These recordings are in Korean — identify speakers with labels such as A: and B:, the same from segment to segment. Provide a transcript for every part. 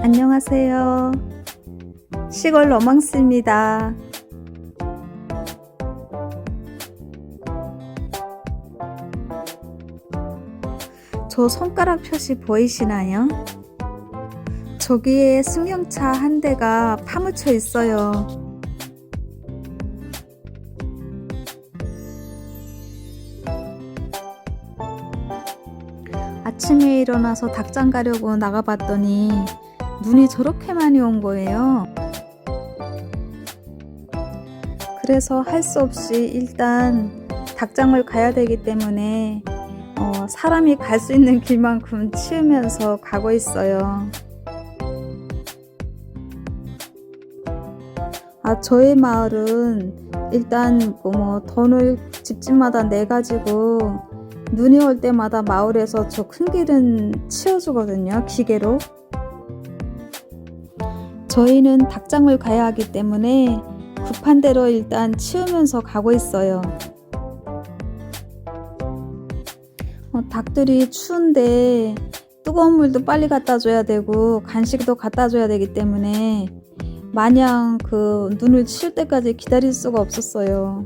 A: 안녕하세요. 시골 로망스입니다. 저 손가락 표시 보이시나요? 저기에 승용차 한 대가 파묻혀 있어요. 아침에 일어나서 닭장 가려고 나가봤더니 눈이 저렇게 많이 온 거예요. 그래서 할 수 없이 일단 닭장을 가야 되기 때문에 어, 사람이 갈 수 있는 길만큼 치우면서 가고 있어요. 아, 저희 마을은 일단 뭐 돈을 집집마다 내 가지고 눈이 올 때마다 마을에서 저 큰 길은 치워주거든요, 기계로. 저희는 닭장을 가야 하기 때문에 급한 대로 일단 치우면서 가고 있어요. 어, 닭들이 추운데 뜨거운 물도 빨리 갖다 줘야 되고 간식도 갖다 줘야 되기 때문에 마냥 그 눈을 치울 때까지 기다릴 수가 없었어요.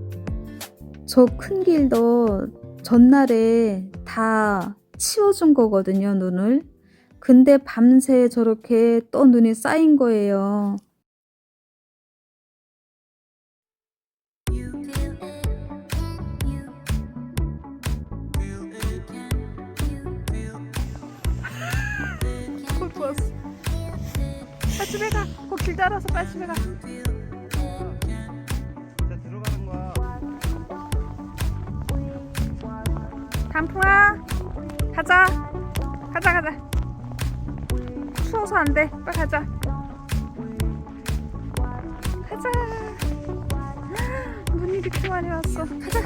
A: 저 큰 길도 전날에 다 치워준 거거든요, 눈을. 근데 밤새 저렇게 또 눈이 쌓인 거예요. 집에 가. 거길 따라서 빨리 집에 가. 단풍아, 가자. 가자, 가자. 추워서 안 돼. 빨리 가자. 가자. 눈이 이렇게 많이 왔어. 가자.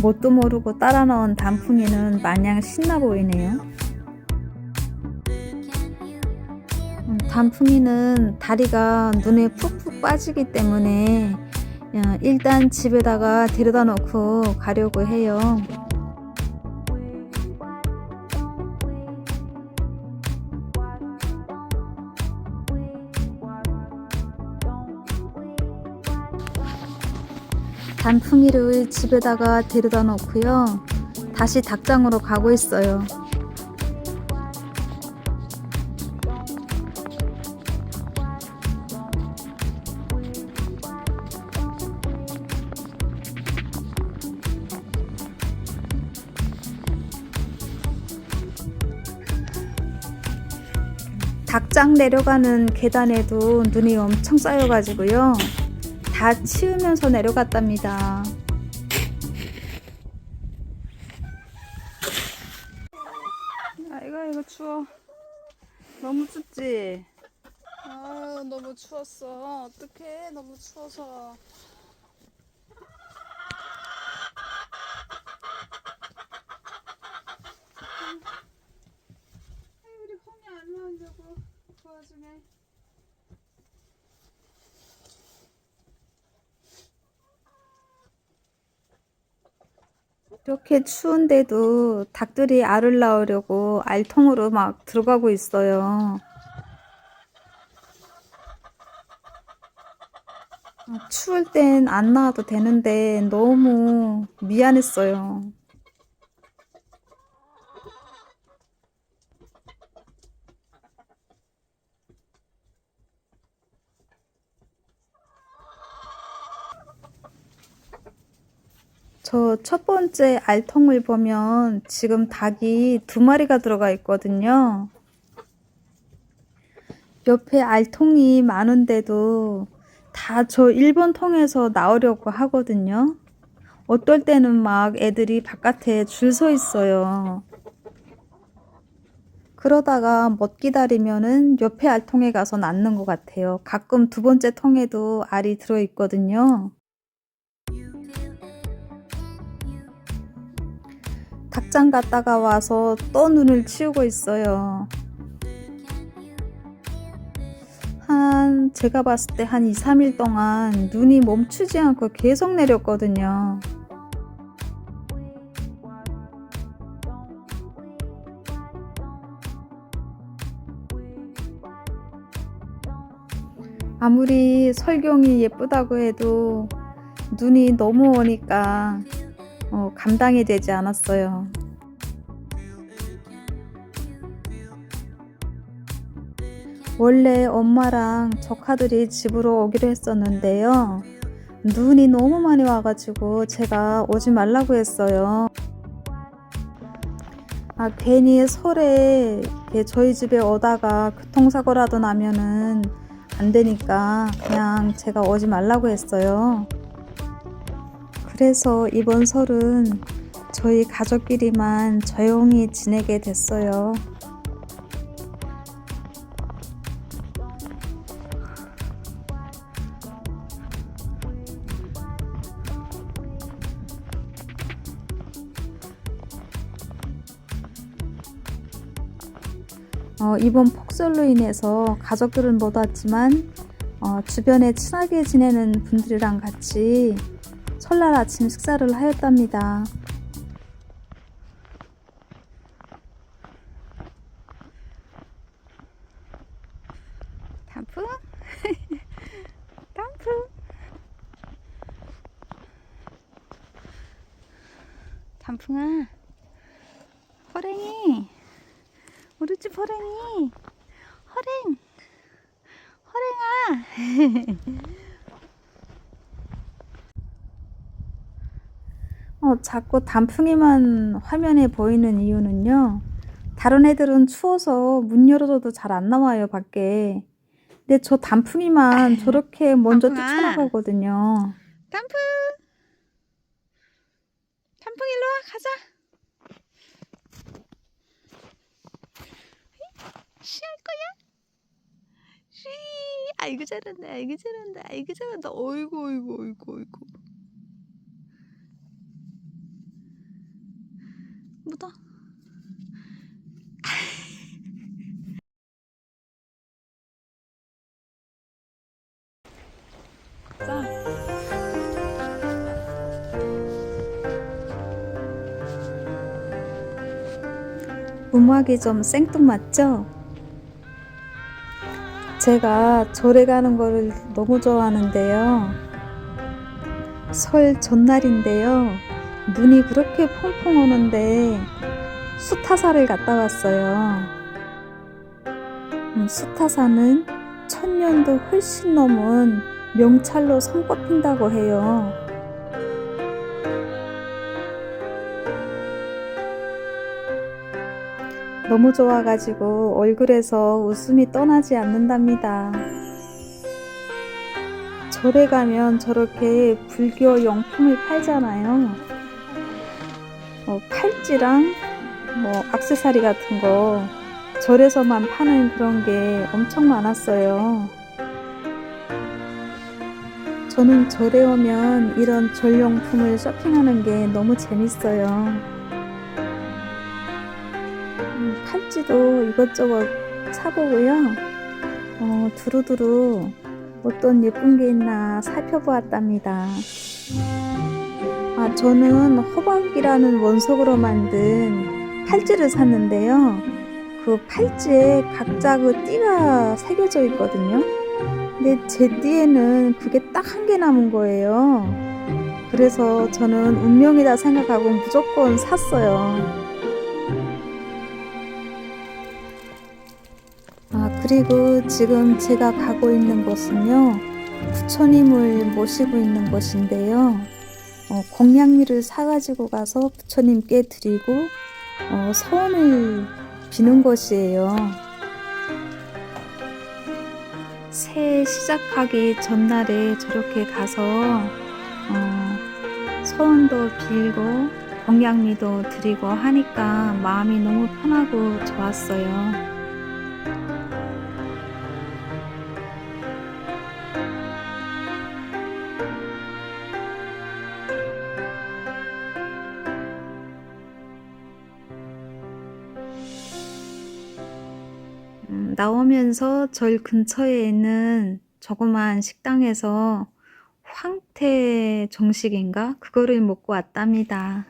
A: 뭣도 모르고 따라 나온 단풍이는 마냥 신나 보이네요. 음, 단풍이는 다리가 눈에 푹푹 빠지기 때문에 어, 일단 집에다가 데려다 놓고 가려고 해요. 단풍이를 집에다가 데려다 놓고요. 다시 닭장으로 가고 있어요. 닭장 내려가는 계단에도 눈이 엄청 쌓여가지고요. 다 치우면서 내려갔답니다. 아이고 이거 추워. 너무 춥지? 아 너무 추웠어. 어떡해 너무 추워서. 아이, 우리 홈이 안 나오려고 그 와중에. 이렇게 추운데도 닭들이 알을 낳으려고 알통으로 막 들어가고 있어요. 아, 추울 땐 안 나와도 되는데 너무 미안했어요. 저 첫 번째 알통을 보면 지금 닭이 두 마리가 들어가 있거든요. 옆에 알통이 많은데도 다 저 1번 통에서 나오려고 하거든요. 어떨 때는 막 애들이 바깥에 줄 서 있어요. 그러다가 못 기다리면은 옆에 알통에 가서 낳는 것 같아요. 가끔 두 번째 통에도 알이 들어 있거든요. 닭장 갔다가 와서 또 눈을 치우고 있어요. 한 제가 봤을 때 한 2, 3일 동안 눈이 멈추지 않고 계속 내렸거든요. 아무리 설경이 예쁘다고 해도 눈이 너무 오니까 어, 감당이 되지 않았어요. 원래 엄마랑 조카들이 집으로 오기로 했었는데요. 눈이 너무 많이 와가지고 제가 오지 말라고 했어요. 아, 괜히 설에 저희 집에 오다가 교통사고라도 나면은 안 되니까 그냥 제가 오지 말라고 했어요. 그래서 이번 설은 저희 가족끼리만 조용히 지내게 됐어요. 어, 이번 폭설로 인해서 가족들은 못 왔지만 어, 주변에 친하게 지내는 분들이랑 같이 설날 아침 식사를 하였답니다. 단풍? 단풍? 단풍아, 호랭이. 우리 집 호랭이 호랭 호랭아 어, 자꾸 단풍이만 화면에 보이는 이유는요. 다른 애들은 추워서 문 열어줘도 잘 안 나와요 밖에. 근데 저 단풍이만 저렇게 먼저
B: 단풍아.
A: 뛰쳐나가거든요.
B: 단풍! 단풍 일로 와 가자. 쉬할 거야? 쉬 아이고 잘한다 아이고 잘한다 아이고 잘한다. 어이구 어이구 어이구 어이구 자
A: 음악이 좀 생뚱맞죠? 제가 절에 가는 거를 너무 좋아하는데요. 설 전날인데요. 눈이 그렇게 펑펑 오는데 수타사를 갔다 왔어요. 음, 수타사는 천년도 훨씬 넘은 명찰로 손꼽힌다고 해요. 너무 좋아가지고 얼굴에서 웃음이 떠나지 않는답니다. 절에 가면 저렇게 불교 용품을 팔잖아요. 어, 팔찌랑 뭐 악세사리 같은 거 절에서만 파는 그런 게 엄청 많았어요. 저는 절에 오면 이런 절용품을 쇼핑하는 게 너무 재밌어요. 음, 팔찌도 이것저것 사보고요. 어, 두루두루 어떤 예쁜 게 있나 살펴보았답니다. 아, 저는 호박이라는 원석으로 만든 팔찌를 샀는데요. 그 팔찌에 각자 그 띠가 새겨져 있거든요. 근데 제 띠에는 그게 딱 한 개 남은 거예요. 그래서 저는 운명이다 생각하고 무조건 샀어요. 아, 그리고 지금 제가 가고 있는 곳은요, 부처님을 모시고 있는 곳인데요. 어, 공양미를 사가지고 가서 부처님께 드리고, 어, 소원을 비는 곳이에요. 새해 시작하기 전날에 저렇게 가서, 어, 소원도 빌고, 공양미도 드리고 하니까 마음이 너무 편하고 좋았어요. 나오면서 절 근처에 있는 조그만 식당에서 황태 정식인가? 그거를 먹고 왔답니다.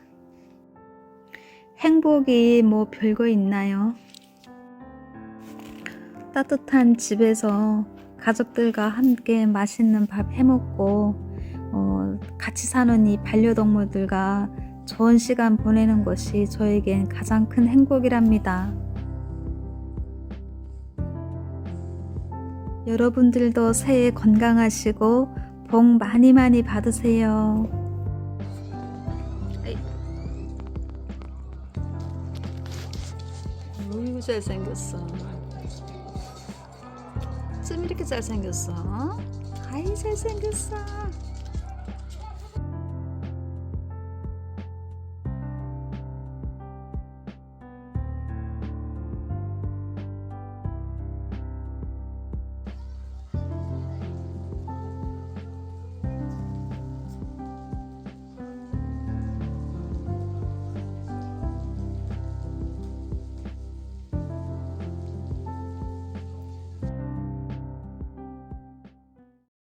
A: 행복이 뭐 별거 있나요? 따뜻한 집에서 가족들과 함께 맛있는 밥 해먹고 어, 같이 사는 이 반려동물들과 좋은 시간 보내는 것이 저에겐 가장 큰 행복이랍니다. 여러분들도 새해 건강하시고 복 많이 많이 받으세요.
B: 어이구 잘생겼어. 좀 이렇게 잘생겼어. 아이 잘생겼어.